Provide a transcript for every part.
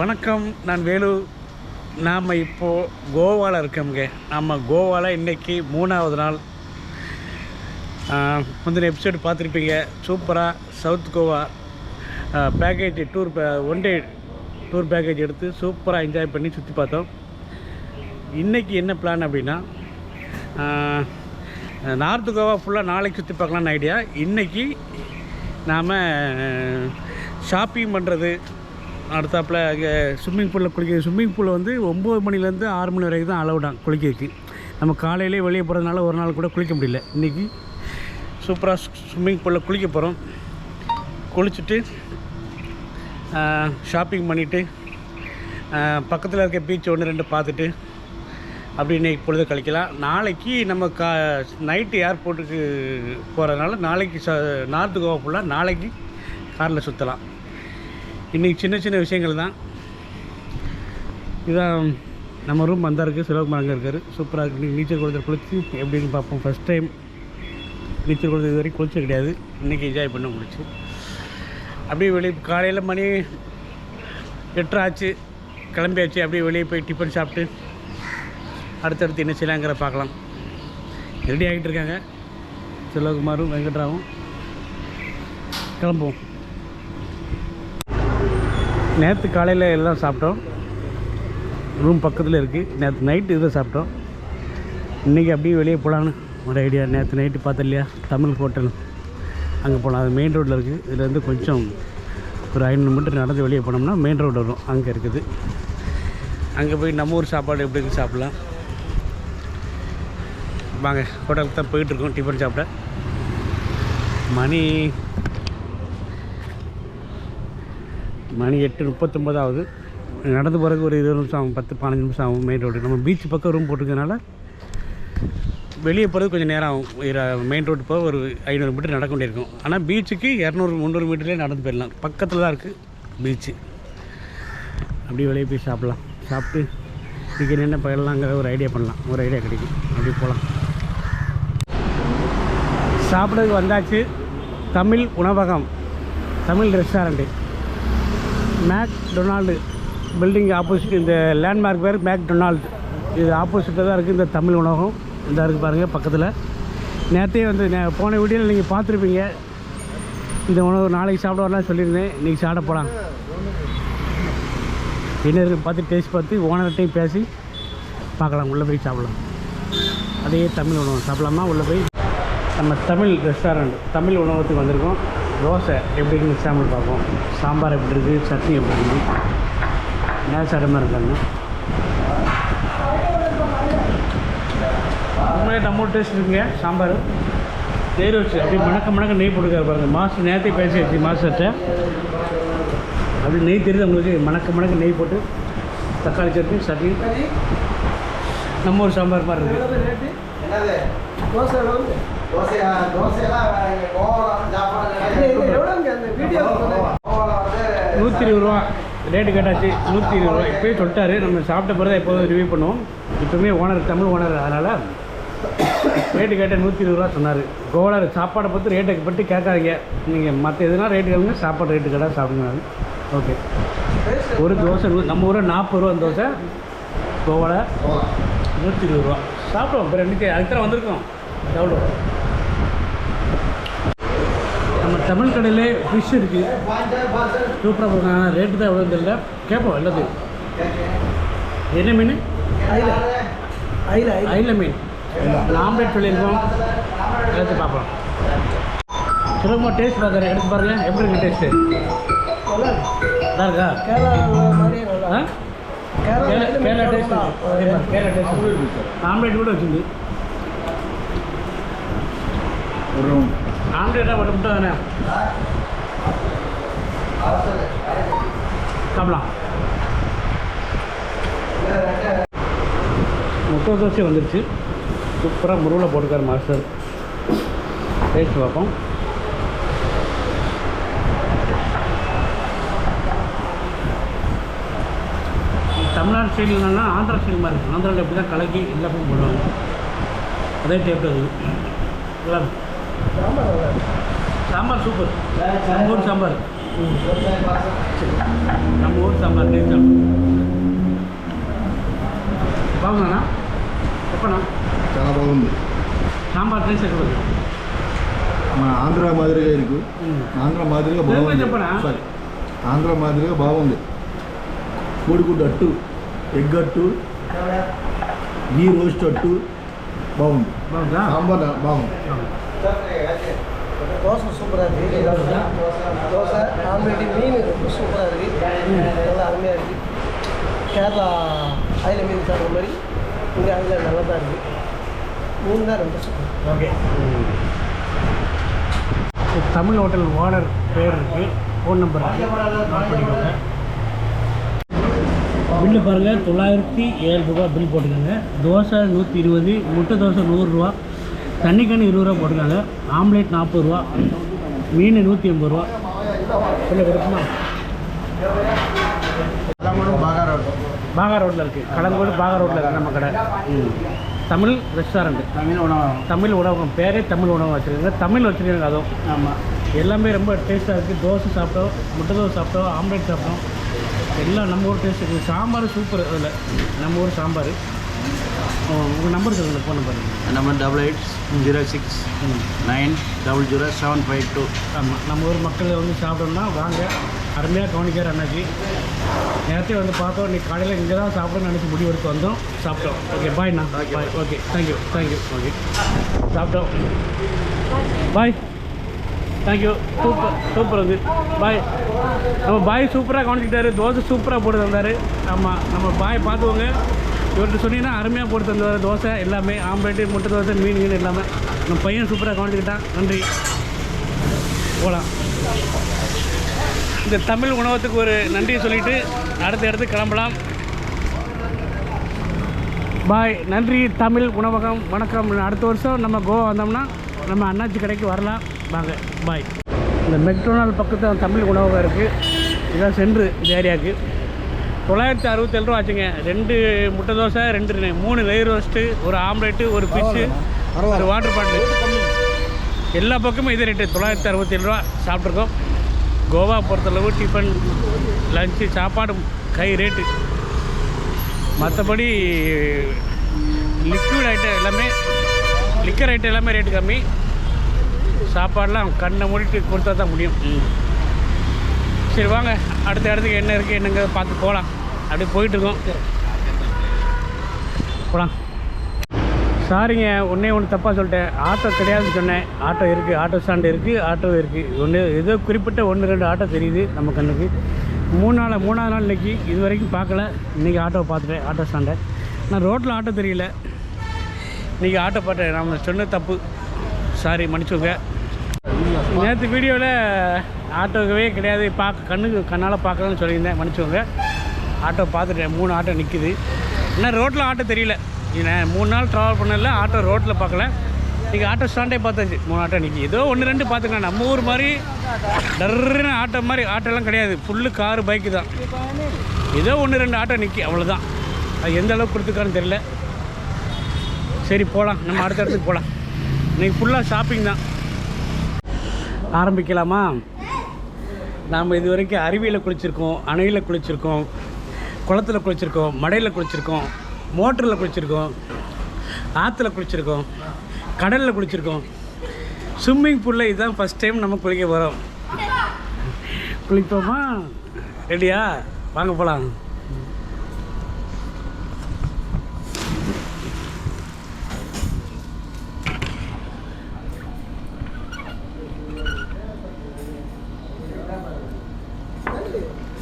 வணக்கம் நான் வேலு. நாம் இப்போது கோவாவில் இருக்கோங்க நம்ம கோவாவில் இன்றைக்கி மூணாவது நாள். முந்தின எபிசோடு பார்த்துருப்பீங்க. சூப்பராக South Goa package tour one day tour package எடுத்து சூப்பராக என்ஜாய் பண்ணி சுற்றி பார்த்தோம். இன்றைக்கி என்ன பிளான் அப்படின்னா நார்த் நார்த்து கோவா ஃபுல்லாக நாளைக்கு சுற்றி பார்க்கலான்னு ஐடியா இன்றைக்கி நாம் ஷாப்பிங் பண்ணுறது அடுத்தாப்பில் அங்கே ஸ்விம்மிங் பூலில் குளிக்க ஸ்விம்மிங் பூல் வந்து ஒம்பது மணிலேருந்து ஆறு மணி வரைக்கும் தான் அலௌடான் குளிக்கிறதுக்கு. நம்ம காலையிலே வெளியே போகிறதுனால ஒரு நாள் கூட குளிக்க முடியல. இன்றைக்கி சூப்பராக ஸ்விம்மிங் பூலில் குளிக்க போகிறோம் குளிச்சுட்டு ஷாப்பிங் பண்ணிவிட்டு பக்கத்தில் இருக்க பீச் ஒன்று ரெண்டு பார்த்துட்டு அப்படி இன்றைக்கி பொழுது கழிக்கலாம். நாளைக்கு நம்ம கா நைட்டு ஏர்போர்ட்டுக்கு போகிறதுனால நாளைக்கு ச நார்த்து கோவா ஃபுல்லாக நாளைக்கு காரில் சுற்றலாம் இன்றைக்கி சின்ன சின்ன விஷயங்கள் தான். இதான் நம்ம ரூம் வந்தால் இருக்குது சிவகுமார் அங்கே இருக்கார். சூப்பராக இருக்குது இன்றைக்கி நீச்சல் குளத்தில் குளிச்சு எப்படின்னு பார்ப்போம். ஃபஸ்ட் டைம் நீச்சல் குளத்தில் இது வரைக்கும் குளிச்சது கிடையாது. இன்றைக்கி என்ஜாய் பண்ண முடிச்சு. அப்படியே வெளியே காலையில் மணி எட்டரை ஆச்சு. கிளம்பியாச்சு. அப்படியே வெளியே போய் டிஃபன் சாப்பிட்டு அடுத்தடுத்து என்ன செய்யலாங்கிற பார்க்கலாம். ரெடி ஆகிட்டு இருக்காங்க. செல்வகுமாரும் வெங்கட்ராவும். கிளம்புவோம். நேற்று காலையில் எல்லாம் சாப்பிட்டோம். ரூம் பக்கத்தில் இருக்குது நேற்று நைட்டு இதை சாப்பிட்டோம். இன்றைக்கி அப்படியே வெளியே போகலான்னு ஒரு ஐடியா நேற்று நைட்டு பார்த்தோம் இல்லையா? தமிழ் ஹோட்டல் அங்கே போகலாம் அது மெயின் ரோட்டில் இருக்குது இதுலேருந்து கொஞ்சம் ஒரு ஐநூறு மீட்டர் நடந்து வெளியே போனோம்னா மெயின் ரோடு வரும். அங்கே இருக்குது. அங்கே போய் நம்ம ஊர் சாப்பாடு எப்படி இருக்கு சாப்பிட்லாம். வாங்க ஹோட்டலுக்கு தான் போயிட்டுருக்கோம் டிஃபன் சாப்பிட. மணி மணி எட்டு முப்பத்தொம்பதாவது நடந்து போகிறதுக்கு ஒரு இருபது நிமிஷம் ஆகும் பத்து பதினஞ்சு நிமிஷம் ஆகும் மெயின் ரோடு நம்ம பீச் பக்கம் ரூம் போட்டுக்கிறதுனால வெளியே போகிறது கொஞ்சம் நேரம் ஆகும். மெயின் ரோடு போக ஒரு ஐநூறு மீட்டர் நடக்க வேண்டியிருக்கும். ஆனால் பீச்சுக்கு இரநூறு முந்நூறு மீட்டர்லேயே நடந்து போயிடலாம். பக்கத்தில் தான் இருக்குது பீச்சு அப்படியே வெளியே போய் சாப்பிட்லாம். சாப்பிட்டு இன்றைக்கி என்ன பயிரலாங்கிற ஒரு ஐடியா பண்ணலாம். ஒரு ஐடியா கிடைக்கும். அப்படி போகலாம். சாப்பிட்றதுக்கு வந்தாச்சு தமிழ் உணவகம். Tamil restaurant McDonald building opposite இந்த லேண்ட்மார்க் பேர் மேக் டொனால்டு இது ஆப்போசிட்டில் தான் இருக்குது இந்த தமிழ் உணவகம் இந்த இருக்குது பாருங்கள் பக்கத்தில். நேரத்தையே வந்து நே போன வீடியோவில் நீங்கள் பார்த்துருப்பீங்க. இந்த உணவு நாளைக்கு சாப்பிட வரலாம் சொல்லியிருந்தேன். இன்றைக்கி சாப்பிட போகலாம் என்ன இருக்குது பார்த்து டேஸ்ட் பார்த்து ஓனர்கிட்டையும் பேசி பார்க்கலாம். உள்ளே போய் சாப்பிடலாம். அதே தமிழ் உணவு சாப்பிடலாமா? உள்ளே போய் நம்ம தமிழ் ரெஸ்டாரண்ட் தமிழ் உணவகத்துக்கு வந்திருக்கோம். தோசை எப்படி இருக்குன்னு சாம்பிள் பார்ப்போம். சாம்பார் எப்படி இருக்குது சட்னி எப்படி இருக்குது நேரம் சடமாக இருக்காங்க? உண்மையாக நம்ம டேஸ்ட் இருக்குங்க சாம்பார். நெய் வச்சு அப்படியே மணக்க மணக்க நெய் போட்டுக்காரு பாருங்கள் மாதம் நேரத்தை பேசியாச்சு மாதத்தை அப்படி நெய் தெரியுது உங்களுக்கு மணக்க மணக்க நெய் போட்டு தக்காளி சட்னி சட்னி. நம்ம ஒரு சாம்பார் மாதிரி இருக்குது என்னது? தோசை தோசையெல்லாம் கோவலம் சாப்பாடு நூற்றி இருபது ரூபா ரேட்டு கேட்டாச்சு நூற்றி இருபது ரூபா இப்போயே சொல்லிட்டாரு நம்ம சாப்பிட்ட பிறகு தான் எப்போதும் ரிவ்யூ பண்ணுவோம் இப்போவுமே ஓனர் தமிழ் ஓனர் அதனால் ரேட்டு கேட்டால் நூற்றி இருபது ரூபா சொன்னார். கோவலர் சாப்பாடை பற்றி ரேட்டை பற்றி கேட்காதீங்க நீங்கள் மற்ற எதுனா ரேட்டு கேளுங்க சாப்பாடு ரேட்டு கேட்டால் சாப்பிடுங்க ஓகே ஒரு தோசை நம்ம ஊரில் நாற்பது ரூபா தோசை கோவலை நூற்றி இருபது ரூபா சாப்பிடுவோம் இப்போ ரெண்டு அதுக்கு தான் வந்திருக்கோம் எவ்வளோ நம்ம தமிழ் கடையிலே ஃபிஷ் இருக்குது சூப்பராக ஆனால் ரேட்டு தான் எவ்வளோ தெரியல. கேட்போம் எல்லாத்தையும் என்ன மீன்? ஐல ஐல மீன். ஆம்லேட் சொல்லியிருக்கோம். எல்லாத்தையும் பார்ப்போம். சுலபமாக டேஸ்ட் பார்க்குறேன். எடுத்து பாருங்க. எப்படி இருக்கு டேஸ்ட்டு நல்லா இருக்கு. Kerala. Kerala taste Kerala taste omelette கூட வச்சுருந்து. ஆம்லேட்டாக மட்டும் மட்டும் தானே? சாப்பிடலாம். முட்டை தோசை வந்துருச்சு. சூப்பராக முருவில் போட்டுக்கார் மாஸ்டர். டேஸ்ட் பார்ப்போம். தமிழ்நாடு ஸ்டைல் என்னென்னா ஆந்திரா ஸ்டைல் மாதிரி இருக்கும். ஆந்திராவில் எப்படி தான் கலக்கி எல்லாமே போடுவாங்க. அதே டேப் அது. நல்லா సాంబార్ సూపర్. నమ్మూరు సాంబార్. నమ్మూరు సాంబార్ నేను బాగుందన్నా? చెప్పనా? చాలా బాగుంది. సాంబార్ టేస్ట్ ఎక్కడ మన ఆంధ్ర మాదిరిగా ఇరుకు ఆంధ్ర మాదిరిగా బాగుంది. చెప్పనా? సారీ ఆంధ్ర మాదిరిగా బాగుంది. కోడిగుడ్డు అట్టు ఎగ్ అట్టు ఈ రోస్ట్ అట్టు బాగుంది. సాంబార్ బాగుంది. தோசை சூப்பராக இருக்குது தோசை ஆம்லேட்டு மீன் ரொம்ப சூப்பராக இருக்குது நல்லா அருமையாக இருக்குது கேரளா அதில் மீன் சாப்பிட்ற மாதிரி இங்கே அதில் நல்லா தான் இருக்குது மீன் தான் ரொம்ப super. Okay. Tamil hotel owner பேர் இருக்கு. ஃபோன் நம்பர் நோட் பண்ணிக்கோங்க. பில்லு பாருங்கள் தொள்ளாயிரத்தி ஏழு ரூபா பில் போட்டுக்கோங்க. தோசை நூற்றி இருபது முட்டை தோசை நூறுரூவா தண்ணிக்கண் இருபது ரூபா போட்டிருக்காங்க. ஆம்லேட் நாற்பது ரூபா. மீன் நூற்றி எண்பது ரூபா. இல்லை கொடுக்குமா பாகா ரோட். ரோட்டில் இருக்குது கலங்கோடு பாகா ரோட்டில் இருக்குது நம்ம கடை. ம். தமிழ் ரெஸ்டாரண்ட். தமிழ் உணவகம். தமிழ் உணவகம். பேரே தமிழ் உணவகம் வச்சுருக்காங்க. தமிழ் வச்சுருக்காங்க அதுவும். ஆமாம் எல்லாமே ரொம்ப டேஸ்ட்டாக இருக்குது தோசை சாப்பிட்டோம் முட்டை தோசை சாப்பிட்டோம் ஆம்லேட் சாப்பிட்டோம். எல்லாம் நம்ம ஊர் டேஸ்ட் இருக்குது சாம்பார் சூப்பர் அதில். நம்ம ஊர் சாம்பார். உங்கள் நம்பர் சொல்லுங்கள் phone number number double eight zero six nine double zero seven five two ஆமாம் நம்ம ஊர் மக்கள் வந்து சாப்பிடணும்னா வாங்க. அருமையாக கவனிக்கிற அன்னைக்கு நேரத்தையும் வந்து பார்த்தோம் இன்னைக்கு காலையில் இங்கே தான் சாப்பிடணும்னு நினச்சி முடிவு எடுத்து வந்தோம். சாப்பிட்டோம். Okay பாய்ண்ணா bye okay thank you thank you okay சாப்பிட்டோம். பாய் தேங்க்யூ சூப்பர் சூப்பர் வந்து. பாய் நம்ம பாய் சூப்பராக கவனிச்சிட்டாரு தோசை சூப்பராக போட்டு தந்தார். ஆமாம் நம்ம பாய் பார்த்துக்கோங்க. இவர்கிட்ட சொன்னீங்கன்னா அருமையாக போட்டு வர தோசை எல்லாமே ஆம்லேட்டு முட்டை தோசை மீன் மீன் எல்லாமே. நம்ம பையன் சூப்பராக கவனிச்சுக்கிட்டான் நன்றி. போகலாம் இந்த தமிழ் உணவத்துக்கு ஒரு நன்றி சொல்லிட்டு அடுத்த இடத்துக்கு கிளம்பலாம். பாய். நன்றி தமிழ் உணவகம். வணக்கம். அடுத்த வருஷம் நம்ம கோவா வந்தோம்னா நம்ம அண்ணாச்சி கடைக்கு வரலாம். வாங்க. பாய். இந்த மெக்டொனால் பக்கத்தில் தமிழ் உணவகம் இருக்குது இதான் சென்று இந்த ஏரியாவுக்கு. தொள்ளாயிரத்தி அறுபத்தேழு ரூபா ஆச்சுங்க. ரெண்டு முட்டை தோசை ரெண்டு மூணு நெய் ரோஸ்ட்டு ஒரு ஆம்லேட்டு ஒரு ஃபிஷ்ஷு ஒரு வாட்டர் பாட்டில் எல்லா பக்கமும் இதே ரேட்டு தொள்ளாயிரத்தி அறுபத்தேழு ரூபா சாப்பிட்ருக்கோம் கோவா பொறுத்தளவு டிஃபன் லஞ்சு சாப்பாடு கை ரேட்டு மற்றபடி லிக்விட் ஐட்டம் எல்லாமே லிக்கர் ஐட்டம் எல்லாமே ரேட்டு கம்மி. சாப்பாடெலாம் கண்ணை மூடிட்டு கொடுத்தா தான் முடியும். ம். சரி வாங்க. அடுத்த இடத்துக்கு என்ன இருக்குது என்னங்க பார்த்து போகலாம் அப்படியே போயிட்டுருக்கோம். போகலாம் சாரிங்க ஒன்றே ஒன்று தப்பாக சொல்லிட்டேன். ஆட்டோ கிடையாதுன்னு சொன்னேன். ஆட்டோ இருக்குது ஆட்டோ ஸ்டாண்டு இருக்குது ஆட்டோ இருக்குது ஒன்று ஏதோ குறிப்பிட்ட ஒன்று ரெண்டு ஆட்டோ தெரியுது நம்ம கண்ணுக்கு. மூணு நாள் மூணாவது நாள் இன்றைக்கி இது வரைக்கும் பார்க்கல. இன்றைக்கி ஆட்டோ பார்த்துட்டேன் ஆட்டோ ஸ்டாண்டை நான் ரோட்டில் ஆட்டோ தெரியல. இன்றைக்கி ஆட்டோ பார்த்தேன் நம்ம சொன்ன தப்பு. சாரி மன்னிச்சுங்க நேற்று வீடியோவில் ஆட்டோக்கவே கிடையாது. பார்க்க கண்ணுக்கு கண்ணால் பார்க்கலன்னு சொல்லியிருந்தேன். மன்னிச்சுக்கோங்க. ஆட்டோ பார்த்துட்டேன் மூணு ஆட்டோ நிற்கிது ஏன்னா ரோட்டில் ஆட்டோ தெரியல. நான் மூணு நாள் ட்ராவல் பண்ணல ஆட்டோ ரோட்டில் பார்க்கல. இன்றைக்கி ஆட்டோ ஸ்டாண்டே பார்த்தாச்சு. மூணு ஆட்டோ நிற்கி ஏதோ ஒன்று ரெண்டு பார்த்துக்கலாம் நம்ம ஊர் மாதிரி டர்ன்னு ஆட்டோ மாதிரி ஆட்டோலாம் கிடையாது. ஃபுல்லு காரு பைக்கு தான். ஏதோ ஒன்று ரெண்டு ஆட்டோ நிற்கி அவ்வளோதான் அது எந்த அளவுக்கு கொடுத்துருக்கான்னு தெரியல. சரி போகலாம் நம்ம அடுத்த இடத்துக்கு போகலாம் இன்றைக்கி ஃபுல்லாக ஷாப்பிங் தான். ஆரம்பிக்கலாமா? நாம் இது வரைக்கும் அருவியில் குளிச்சிருக்கோம் அணையில் குளிச்சிருக்கோம் குளத்துல குளிச்சிருக்கோம் மடையில் குளிச்சிருக்கோம் மோட்டரில் குளிச்சிருக்கோம் ஆற்றுல குளிச்சிருக்கோம் கடலில் குளிச்சிருக்கோம். ஸ்விம்மிங் பூலில் இதுதான் ஃபஸ்ட் டைம் நம்ம குளிக்க போகிறோம் குளிப்போமா? ரெடியா வாங்க போகலாம்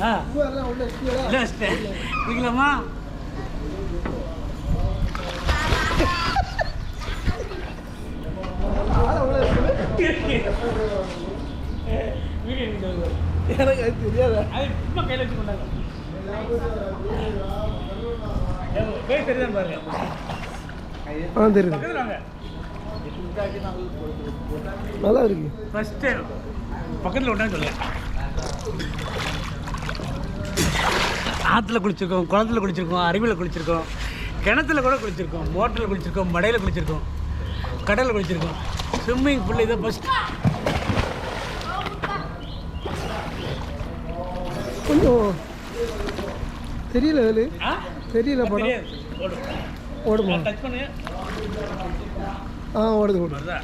ஆ இல்லை சிஸ்டர் எனக்கு அது தெரியாதா. சும்மா கையில் வச்சு கொண்டாங்க பேர் தெரியுதான் பாருங்க. ஆ தெரியுது. நல்லா இருக்கு. ஃபஸ்ட்டு பக்கத்தில் விட்டா சொல்லு ஆற்றுல குளிச்சிருக்கோம் குளத்துல குளிச்சிருக்கோம் அருவியில் குளிச்சிருக்கோம் கிணத்துல கூட குளிச்சிருக்கோம் மோட்டரில் குளிச்சிருக்கோம் மடையில் குளிச்சிருக்கோம் கடலில் குளிச்சிருக்கோம். ஸ்விம்மிங் பூல் இதை ஃபஸ்ட் கொஞ்சம் தெரியல வேலு. ஆ? தெரியல படம். ஓடுமா? டச் பண்ணு. ஆ ஓடுது ஓடுது.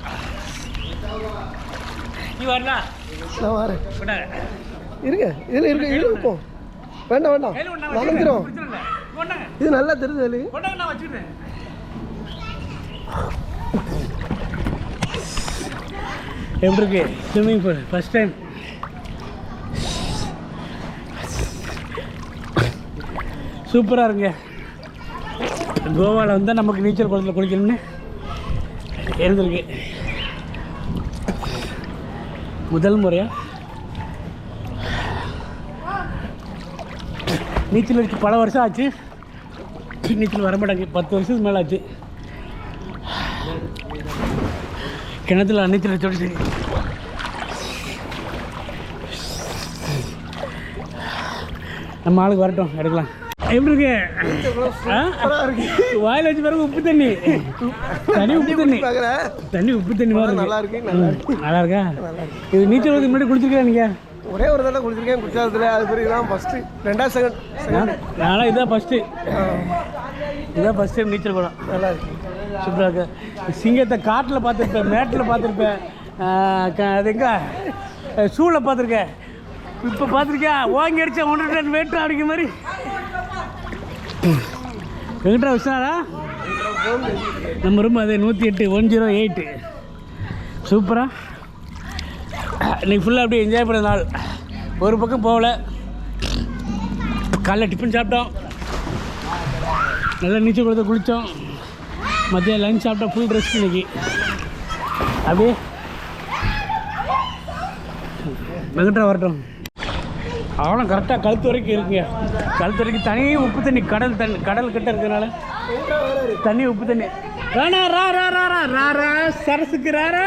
நீ வரலாம் நான் வரேன். இருங்க இதில் இருங்க இருப்போம். வேண்டாம் வேண்டாம். நனைஞ்சிரும் இது நல்லா நான் வச்சுக்கிறேன். எப்படி இருக்கு? ஸ்விம்மிங் பூல் ஃபஸ்ட் டைம் சூப்பராக இருங்க. கோவாவில் வந்தால் நமக்கு நீச்சல் குளத்தில் குளிக்கணும்னு இருந்திருக்கு. முதல் முறையா நீச்சல் அடிச்சு பல வருஷம் ஆச்சு. நீச்சல் வர மாட்டாங்க பத்து வருஷத்துக்கு மேலே ஆச்சு. கிணத்துல நீச்சல் அடிச்சோடு சரி. நம்ம ஆளுக்கு வரட்டும் எடுக்கலாம். எப்படி இருக்கு? வாயில வச்சு பிறகு உப்பு தண்ணி. தனி உப்பு தண்ணி. தண்ணி உப்பு தண்ணி நல்லா இருக்கு. நல்லா இருக்கு. இது நீச்சல் முன்னாடி குளிச்சிருக்கா நீங்க? ஒரே ஒரு தடவை குடிச்சிருக்கேன் குற்றாலத்தில் அது பிறகு தான் ஃபஸ்ட்டு ரெண்டாவது செகண்ட் செகண்ட் நானும் இதான் ஃபஸ்ட்டு இதான் ஃபஸ்ட் டைம் நீச்சல் குளம் நல்லா இருக்கு. சூப்பராக இருக்கு. சிங்கத்தை காட்டில் பார்த்துருப்பேன் மேட்டில் பார்த்துருப்பேன். அது எங்க? சூளை பார்த்துருக்கேன். இப்போ பார்த்துருக்கியா? ஓங்கி அடிச்சா ஒன்றரை டன் வேட்டு அடிக்க மாதிரி. வெங்கடா விசாரா நம்ம ரூம் அது நூற்றி எட்டு ஒன் ஜீரோ எயிட்டு சூப்பரா? இன்றைக்கி ஃபுல்லாக அப்படியே என்ஜாய் பண்ண நாள். ஒரு பக்கம் போகல. காலைல டிஃபன் சாப்பிட்டோம். நல்லா நீச்சல் குளத்தை குளித்தோம் மதியம் லஞ்ச் சாப்பிட்டா ஃபுல் ரெஸ்ட் இன்றைக்கி அப்படியே. வெங்கட்ரா வரட்டும். அவ்வளோ கரெக்டாக கழுத்து வரைக்கும் இருக்குங்க. கழுத்து வரைக்கும் தனி உப்பு தண்ணி கடல் தண்ணி கடல் கிட்ட இருக்கிறனால தண்ணி உப்பு தண்ணி. ராணா ரா ரா ரா ரா ரா ரா சரசுக்கு ரா ரா.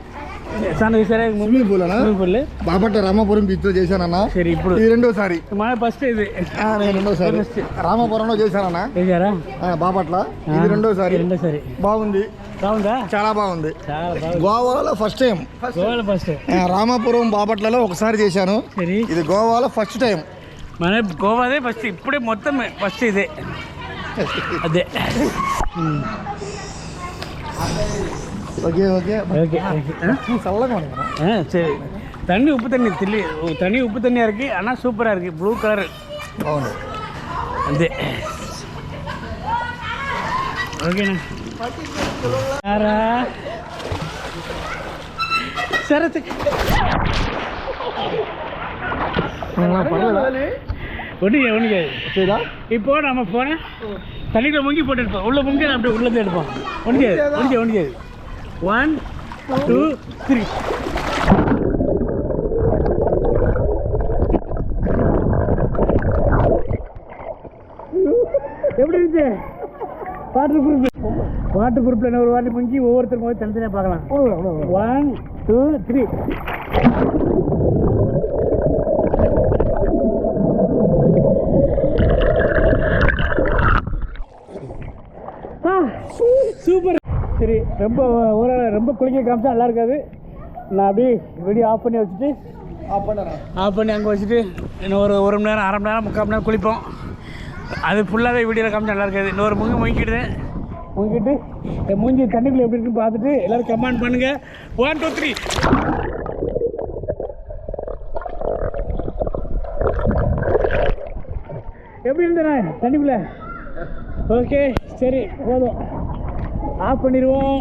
స్నానం చేశారా స్విమ్మింగ్ పూల్ అన్నా స్విమ్మింగ్ పూల్ బాపట్ల రామాపురం బీచ్లో చేశానన్నా. సరే ఇప్పుడు ఇది రెండోసారి. మన ఫస్ట్ ఇది. నేను రెండోసారి. రామాపురంలో చేశానన్నా. చేశారా? బాపట్ల. ఇది రెండోసారి. రెండోసారి. బాగుంది. బాగుందా? చాలా బాగుంది. గోవాలో ఫస్ట్ టైం గోవాలో ఫస్ట్ రామాపురం బాపట్లలో ఒకసారి చేశాను. ఇది గోవాలో ఫస్ట్ టైం మన గోవాదే ఫస్ట్ ఇప్పుడే మొత్తం ఫస్ట్ ఇదే. అదే. Okay okay. ஓகே ஆ சரி. தண்ணி உப்பு தண்ணி தில்லி. தனி உப்பு தண்ணியாக இருக்குது ஆனால் சூப்பராக இருக்குது ப்ளூ கலர் அது ஓகேண்ணா சரத்துக்கு ஒன்றுங்க ஒன்றுங்க சரிதா. இப்போ நம்ம போனேன் தண்ணியில் முங்கி போட்டு எடுப்போம் உள்ளே முங்கி அப்படியே உள்ளே எடுப்போம். ஒன்றுங்க ஒன்றுங்க ஒன்றுங்க ஒன் டூ த்ரீ எப்படி இருந்துச்சு வாட்டர் ப்ரூஃப் வாட்டர் ப்ரூஃப்ல என்ன ஒரு வாட்டி முங்கி ஒவ்வொருத்தருக்கும் போய் தனித்தனியாக பார்க்கலாம். ஒன் டூ த்ரீ சூப்பர் சரி ரொம்ப ஒரு ரொம்ப குளிக்க காமிச்சா நல்லா இருக்காது. நான் அப்படியே வீடியோ ஆஃப் பண்ணி வச்சுட்டு ஆஃப் பண்ணுறேன். ஆஃப் பண்ணி அங்கே வச்சுட்டு இன்னும் ஒரு ஒரு மணி நேரம் அரை மணி நேரம் முக்கால் மணி நேரம் குளிப்போம். அது ஃபுல்லாகவே வீடியோவில் காமிச்சா நல்லா இருக்காது. இன்னொரு முங்க முங்கிட்டு முங்கிட்டு என் மூஞ்சி தண்ணிக்குள்ளே எப்படி இருக்குன்னு பார்த்துட்டு எல்லோரும் கமெண்ட் பண்ணுங்கள் ஒன் டூ த்ரீ எப்படி இருந்தேண்ணே தண்ணிக்குள்ளே? ஓகே சரி போதும். ஆஃப் பண்ணிடுவோம்.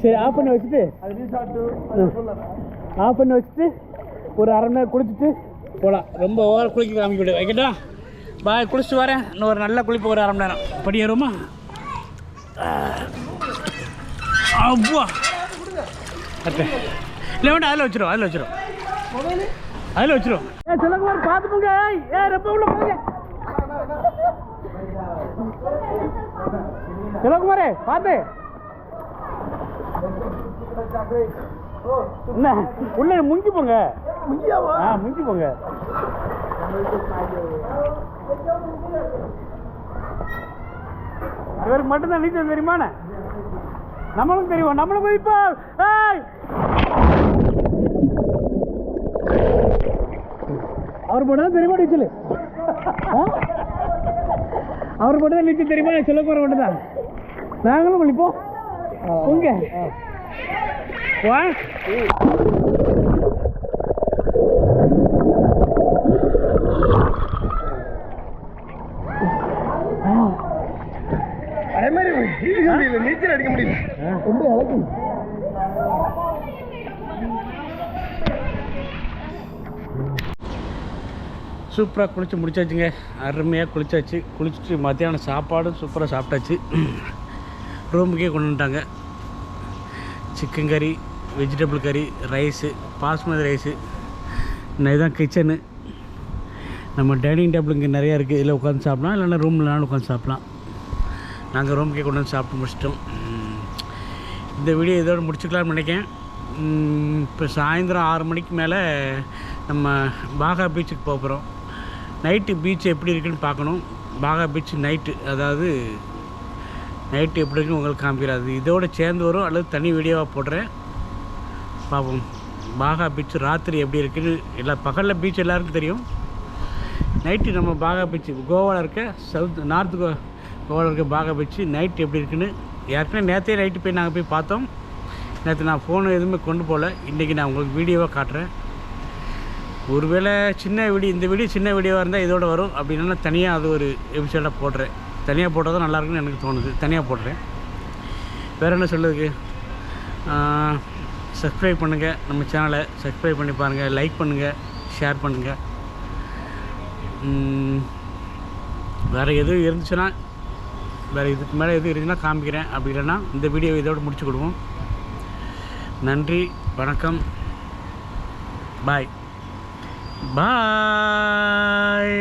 சரி ஆஃப் பண்ணி வச்சுட்டு ஆஃப் பண்ணி வச்சுட்டு ஒரு அரை மணி நேரம் குளிச்சுட்டு போகலாம் ரொம்ப ஓவர் குளிக்க காமிக்க விடு வைக்கட்டா? பாய் குளிச்சுட்டு வரேன். இன்னும் ஒரு நல்ல குளிப்பு ஒரு அரை மணி நேரம். படி ஏறுமா? அப்பா ஓகே இல்லை வேண்டாம் அதில் வச்சிரும் அதில் வச்சிரும். மொபைலு அதில் வச்சிரும். ஏ செல்லகுமார் பார்த்து போங்க. ஏய், ஏ ரொம்ப உள்ள போங்க. செல்லகுமாரே பார்த்து என்ன? உள்ள முங்கி போங்க. முக்கியமா ஆ முங்கி போங்க. இவருக்கு மட்டும்தான் நீச்சல் தெரியுமாண்ணே? நம்மளும் தெரியும். நம்மளும் இப்போ ஏய்! அவர் தான் தெரியுமா நீச்சல்? அவர் மட்டும் தான் நீச்சல் தெரியுமா சொல்ல போகிற மட்டும் தான் நாங்களும் குளிப்போம் உங்க. வா அதே மாதிரி இழுக்க முடியல நீச்சல் அடிக்க முடியல ரொம்ப இழக்கு சூப்பராக குளித்து முடிச்சாச்சுங்க. அருமையாக குளித்தாச்சு குளிச்சுட்டு மத்தியானம் சாப்பாடும் சூப்பராக சாப்பிட்டாச்சு. ரூமுக்கே கொண்டு வந்துட்டாங்க. சிக்கன் கறி வெஜிடபிள் கறி ரைஸு பாஸ்மதி ரைஸு இதுதான் கிச்சனு நம்ம டைனிங் டேபிள் இங்கே நிறையா இருக்குது இதில் உட்காந்து சாப்பிட்லாம். இல்லைன்னா ரூம்லனாலும் உட்காந்து சாப்பிட்லாம். நாங்கள் ரூமுக்கே கொண்டு வந்து சாப்பிட்டு முடிச்சிட்டோம். இந்த வீடியோ இதோடு முடிச்சுக்கலாம்னு நினைக்கிறேன். இப்போ சாயந்தரம் ஆறு மணிக்கு மேலே நம்ம பாகா பீச்சுக்கு போக போகிறோம் நைட்டு பீச் எப்படி இருக்குன்னு பார்க்கணும். பாகா பீச் நைட்டு அதாவது நைட்டு எப்படி இருக்குன்னு உங்களுக்கு காமிக்கிறாது இதோட சேர்ந்து வரும். அல்லது தனி வீடியோவாக போடுறேன். பார்ப்போம். பாகா பீச் ராத்திரி எப்படி இருக்குன்னு எல்லா பகலில் பீச் எல்லாருக்கும் தெரியும். நைட்டு நம்ம பாகா பீச் கோவாவில் இருக்க சவுத் நார்த் கோ கோவாவில் இருக்க பாகா பீச் நைட் எப்படி இருக்குன்னு ஏற்கனவே நேற்றே நைட்டு போய் நாங்கள் போய் பார்த்தோம். நேற்று நான் ஃபோனு எதுவுமே கொண்டு போகல. இன்றைக்கி நான் உங்களுக்கு வீடியோவாக காட்டுறேன். ஒருவேளை சின்ன வீடியோ இந்த வீடியோ சின்ன வீடியோவாக இருந்தால் இதோட வரும் அப்படின்னா தனியாக அது ஒரு எபிசோடாக போடுறேன் தனியாக போட்டால் தான் நல்லாயிருக்குன்னு எனக்கு தோணுது. தனியாக போடுறேன் வேறு என்ன சொல்லுதுக்கு சப்ஸ்கிரைப் பண்ணுங்கள் நம்ம சேனலை சப்ஸ்கிரைப் பண்ணி பாருங்கள் லைக் பண்ணுங்கள் ஷேர் பண்ணுங்கள் வேறு எதுவும் இருந்துச்சுன்னா வேறு இதுக்கு மேலே எதுவும் இருந்துச்சுன்னா காமிக்கிறேன். அப்படி இல்லைன்னா இந்த வீடியோ இதோட முடிச்சு கொடுவோம் நன்றி. வணக்கம். பாய் பாய்